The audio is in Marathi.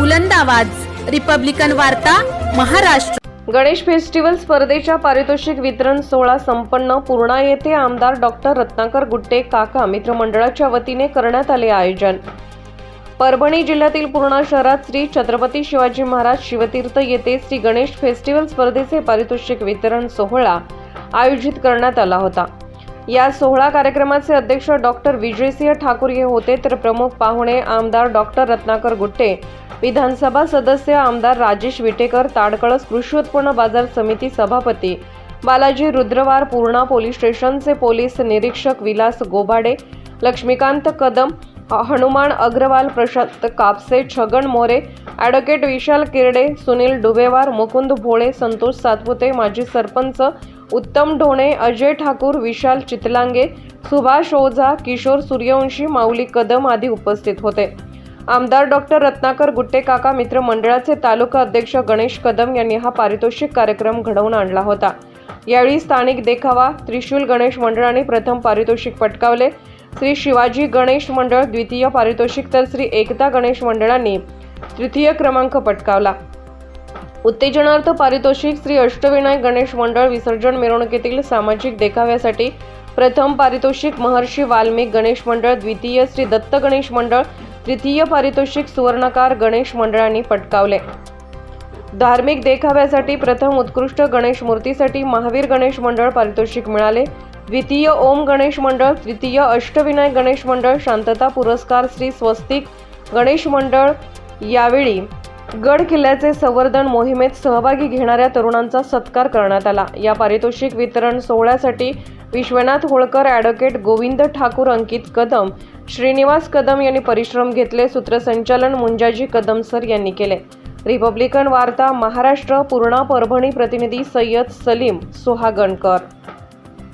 बुलंद आवाज. रिपब्लिकन वार्ता महाराष्ट्र. गणेश फेस्टिवल स्पर्धेच्या पारितोषिक वितरण सोहळा संपन्न. पूर्णा येथे आमदार डॉक्टर रत्नाकर गुट्टे काका मित्रमंडळाच्या वतीने करण्यात आले आयोजन. परभणी जिल्ह्यातील पूर्णा शहरात श्री छत्रपती शिवाजी महाराज शिवतीर्थ येथे श्री गणेश फेस्टिवल स्पर्धेचे पारितोषिक वितरण सोहळा आयोजित करण्यात आला होता. या सोहळा कार्यक्रमाचे अध्यक्ष डॉक्टर विजयसिंह ठाकूर हे होते तर प्रमुख पाहुणे आमदार डॉक्टर रत्नाकर गुट्टे विधानसभा सदस्य आमदार राजेश विटेकर ताडकळस कृषी उत्पन्न बाजार समिती सभापती बालाजी रुद्रवार पूर्णा पोलीस स्टेशनचे पोलीस निरीक्षक विलास गोबाडे लक्ष्मीकांत कदम हनुमान अग्रवाल प्रशांत कापसे छगन मोरे ॲडव्होकेट विशाल किरडे सुनील डुबेवार मुकुंद भोळे संतोष सातपुते माजी सरपंच उत्तम ढोणे अजय ठाकूर विशाल चितलांगे सुभाष ओझा किशोर सूर्यवंशी माऊली कदम आदी उपस्थित होते. आमदार डॉक्टर रत्नाकर गुट्टे काका मित्र मंडळाचे तालुका अध्यक्ष गणेश कदम यांनी हा पारितोषिक कार्यक्रम घडवून आणला होता. यावेळी स्थानिक देखावा त्रिशूल गणेश मंडळाने प्रथम पारितोषिक पटकावले. श्री शिवाजी गणेश मंडळ द्वितीय पारितोषिक तर श्री एकता गणेश मंडळांनी तृतीय क्रमांक पटकावला. उत्तेजनार्थ पारितोषिक श्री अष्टविनायक गणेश मंडळ विसर्जन मिरवणुकीतील सामाजिक देखाव्यासाठी प्रथम पारितोषिक महर्षी वाल्मिक गणेश मंडळ द्वितीय श्री दत्त गणेश मंडळ तृतीय पारितोषिक सुवर्णकार गणेश मंडळांनी पटकावले. धार्मिक देखाव्यासाठी प्रथम उत्कृष्ट गणेश मूर्तीसाठी महावीर गणेश मंडळ पारितोषिक मिळाले. द्वितीय ओम गणेश मंडळ तृतीय अष्टविनायक गणेश मंडळ शांतता पुरस्कार श्री स्वस्तिक गणेश मंडळ यावेळी गड किल्ल्याचे संवर्धन मोहिमेत सहभागी घेणाऱ्या तरुणांचा सत्कार करण्यात आला. या पारितोषिक वितरण सोहळ्यासाठी विश्वनाथ होळकर ॲडव्होकेट गोविंद ठाकूर अंकित कदम श्रीनिवास कदम यांनी परिश्रम घेतले सूत्रसंचालन मुंजाजी कदम सर यांनी केले. रिपब्लिकन वार्ता महाराष्ट्र पूर्णा परभणी प्रतिनिधी सय्यद सलीम सुहागणकर.